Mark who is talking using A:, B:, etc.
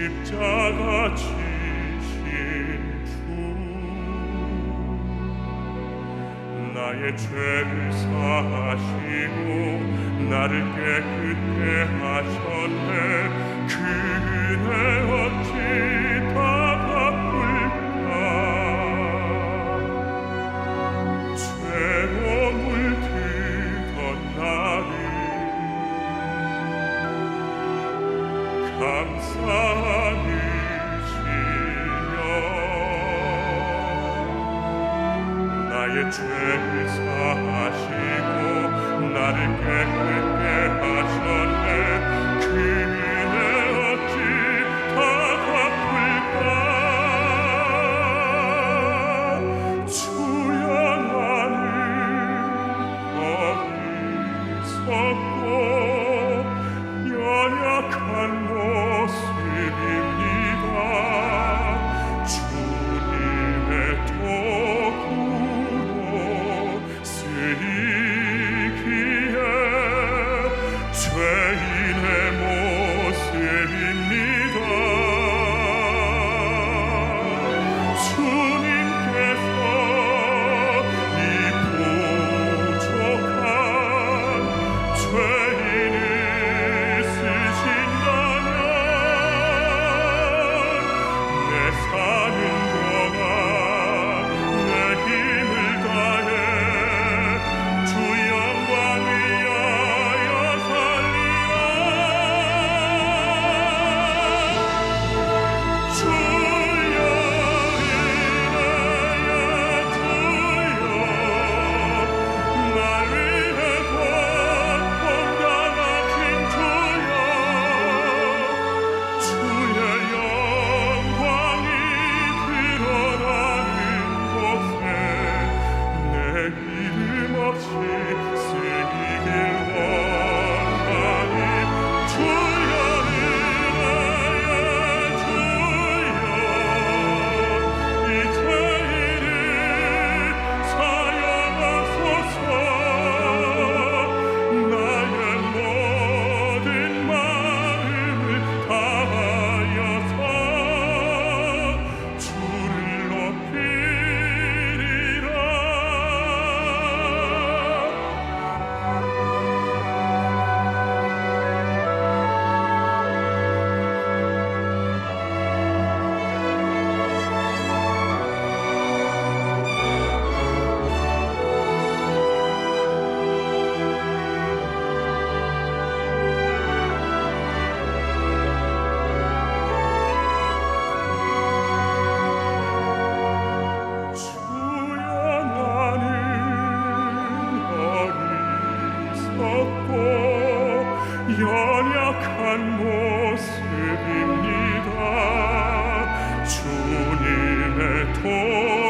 A: 십자가 지신 주 나의 죄를 사하시고 나를 깨끗해 하셨네. 그네 어찌 다 나의 죄를 사하시고 나를 깨끗 없이 쓰이길 연약한 모습입니다. 주님의 도